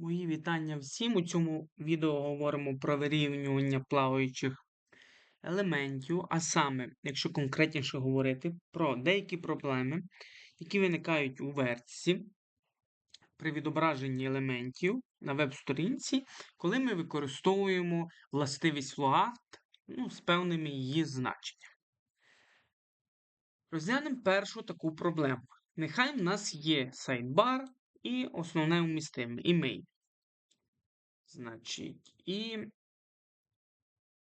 Мої вітання всім. У цьому відео говоримо про вирівнювання плаваючих елементів, а саме, якщо конкретніше говорити, про деякі проблеми, які виникають у вертці при відображенні елементів на веб-сторінці, коли ми використовуємо властивість float ну, з певними її значеннями. Розглянемо першу таку проблему. Нехай в нас є сайдбар і основне вмістиме, і main. Значить, і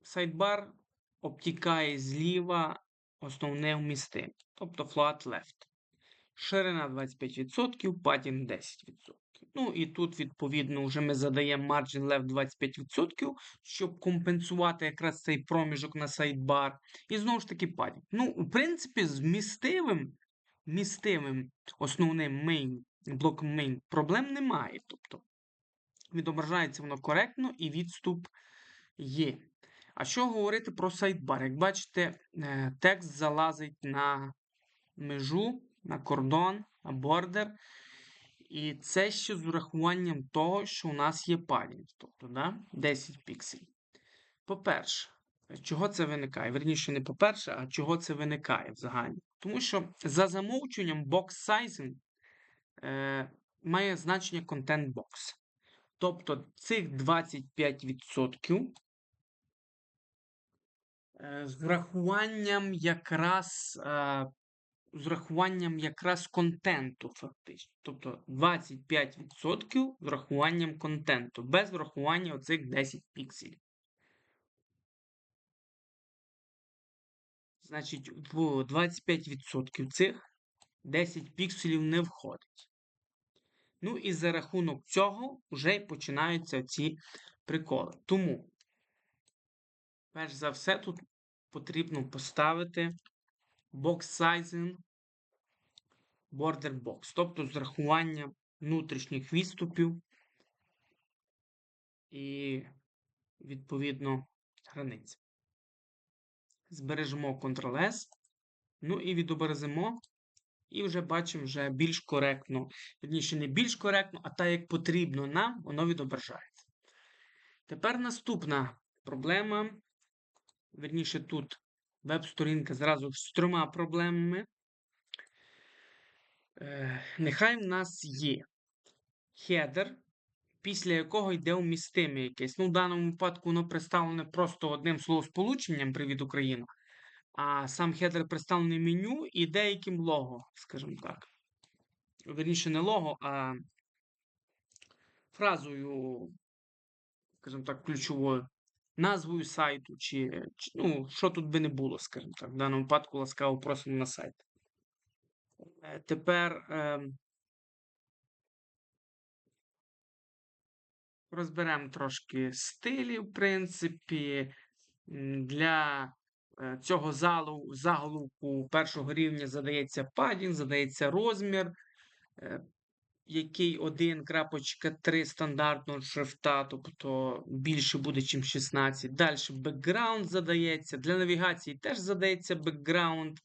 сайдбар обтікає зліва основне вмістиме, тобто flat left. Ширина 25%, padding 10%. Ну і тут, відповідно, вже ми задаємо margin left 25%, щоб компенсувати якраз цей проміжок на сайдбар. І знову ж таки padding. Ну, в принципі, з містивим, містивим основним main, main проблем немає. Тобто відображається воно коректно і відступ є. А що говорити про сайдбар? Як бачите, е, текст залазить на межу, на кордон, на бордер. І це ще з урахуванням того, що у нас є падінг, тобто да, 10 пікселів. По-перше, чого це виникає? Верніше, не по-перше, а чого це виникає взагалі? Тому що за замовчуванням sizing е, має значення content box. Тобто цих 25% е, з врахуванням якраз е, з врахуванням якраз контенту, фактично. Тобто 25% з врахуванням контенту, без врахування оцих 10 пікселів. Значить, в 25% цих 10 пікселів не входить. Ну і за рахунок цього вже починаються ці приколи. Тому, перш за все, тут потрібно поставити box sizing border box, тобто з рахуванням внутрішніх відступів і, відповідно, границь. Збережемо Ctrl-S, ну і відобразимо і вже бачимо вже більш коректно, верніше, не більш коректно, а так, як потрібно нам, воно відображається. Тепер наступна проблема. Верніше, тут веб-сторінка зразу з трьома проблемами. Е, Нехай в нас є хедер, після якого йде умістиме якесь. Ну, в даному випадку воно представлене просто одним словосполученням Привіт Україна а сам хедер представлений меню і деяким лого, скажімо так. Верніше, не лого, а фразою, скажімо так, ключовою, назвою сайту, чи, чи ну, що тут би не було, скажімо так. В даному випадку ласкаво просимо на сайт. Е, тепер е, розберемо трошки стилі, в принципі, для цього залу, заголовку першого рівня задається падінг, задається розмір, е, який 1.3 стандартного шрифта, тобто більше буде, ніж 16. Далі бекграунд задається. Для навігації теж задається бекграунд.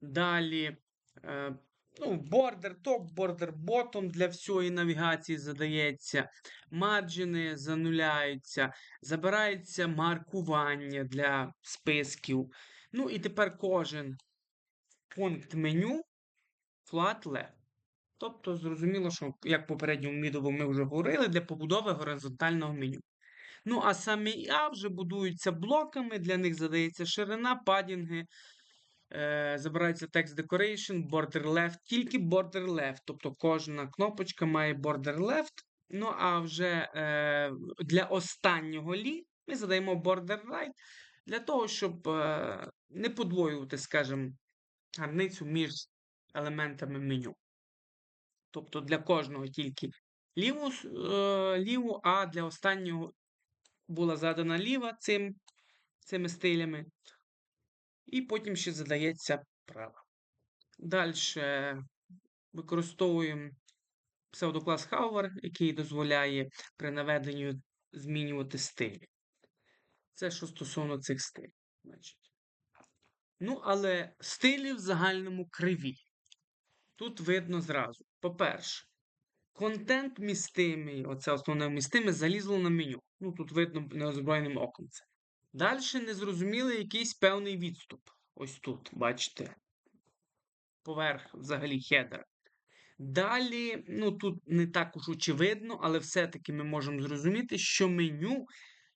Далі е, Ну, бордер топ, бордер ботом для всієї навігації задається. Марджини зануляються, забирається маркування для списків. Ну, і тепер кожен пункт меню flat left. Тобто, зрозуміло, що, як в попередньому відео ми вже говорили, для побудови горизонтального меню. Ну, а самі А вже будуються блоками, для них задається ширина, падінги. Е, забирається text decoration, border left, тільки border left. Тобто кожна кнопочка має border left. Ну, а вже е, для останнього лі ми задаємо border right для того, щоб е, не подвоювати, скажімо, гарницю між елементами меню. Тобто для кожного тільки ліву, е, ліву а для останнього була задана ліва цим, цими стилями. І потім ще задається права. Далі використовуємо псевдоклас Hover, який дозволяє при наведенні змінювати стилі. Це що стосовно цих стилів. Значить. Ну, але стилі в загальному криві. Тут видно зразу. По-перше, Контент містимий, оце основне містиме, залізло на меню. Ну, тут видно неозброєним оком це. Далі незрозумілий якийсь певний відступ. Ось тут, бачите. Поверх взагалі хедера. Далі, ну тут не так уж очевидно, але все-таки ми можемо зрозуміти, що меню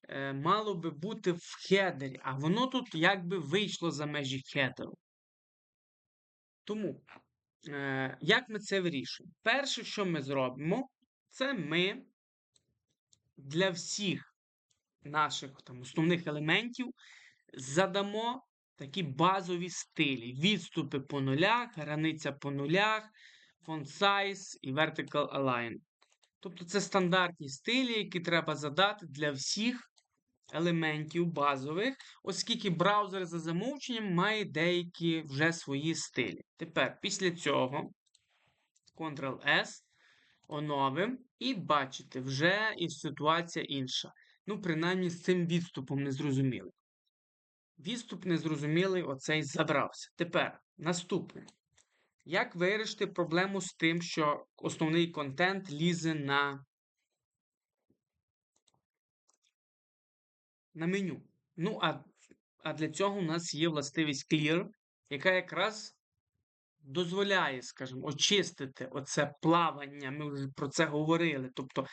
е, мало би бути в хедері, а воно тут якби вийшло за межі хедеру. Тому, е, як ми це вирішуємо? Перше, що ми зробимо, це ми для всіх наших там, основних елементів задамо такі базові стилі. Відступи по нулях, границя по нулях, font size і vertical align. Тобто це стандартні стилі, які треба задати для всіх елементів базових, оскільки браузер за замовченням має деякі вже свої стилі. Тепер, після цього Ctrl-S, оновим, і бачите, вже і ситуація інша. Ну, принаймні, з цим відступом незрозумілий. Відступ незрозумілий оцей забрався. Тепер наступне. Як вирішити проблему з тим, що основний контент лізе на на меню? Ну, а, а для цього у нас є властивість Clear, яка якраз дозволяє, скажімо, очистити оце плавання. Ми вже про це говорили. Тобто,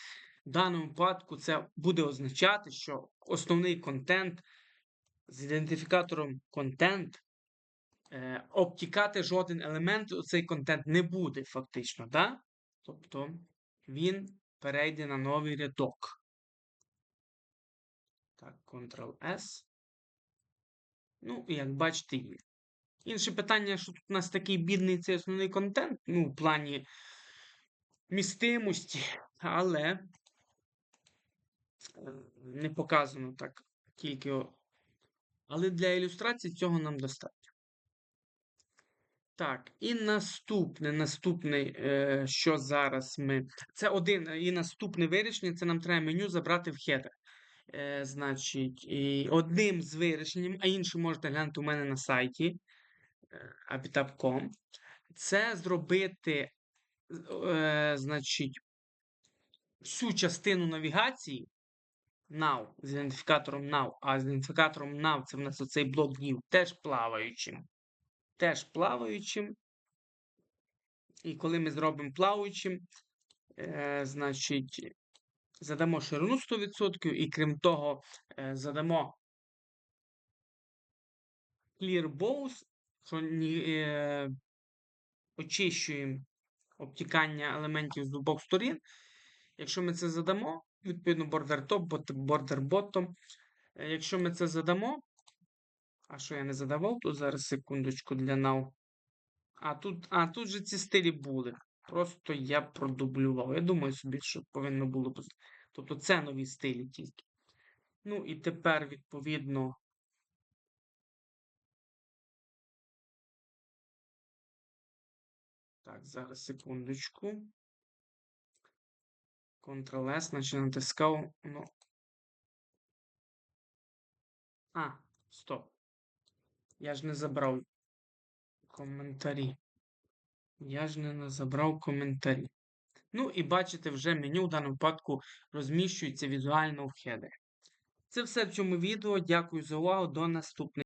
в даному випадку це буде означати, що основний контент з ідентифікатором контент е, обтікати жоден елемент у цей контент не буде фактично. Да? Тобто він перейде на новий рядок. Так, Ctrl-S. Ну, як бачите, є. Інше питання, що тут у нас такий бідний цей основний контент, ну, в плані містимості, але не показано так тільки. Але для ілюстрації цього нам достатньо. Так, і наступне, наступне, е, що зараз ми. Це один, е, і наступне вирішення, це нам треба меню забрати в хедер. Е, значить, і одним з вирішенням, а іншим можете глянути у мене на сайті е, abitab.com, це зробити, е, значить, всю частину навігації now з ідентифікатором now, а з ідентифікатором now це в нас оцей блок днів теж плаваючим. Теж плаваючим. І коли ми зробимо плаваючим, е, значить, задамо ширину 100%, і крім того, е, задамо clear bows, що е, очищуємо обтікання елементів з обох сторін. Якщо ми це задамо, відповідно border top, border bottom. Якщо ми це задамо, а що я не задавав, то зараз секундочку для now. А тут, а тут же ці стилі були. Просто я продублював. Я думаю собі, що повинно було. Тобто це нові стилі тільки. Ну і тепер, відповідно. Так, зараз секундочку. Ctrl-S, значить натискав. Ну. А, стоп. Я ж не забрав коментарі. Я ж не забрав коментарі. Ну і бачите, вже меню в даному випадку розміщується візуально в хедері. Це все в цьому відео. Дякую за увагу. До наступних.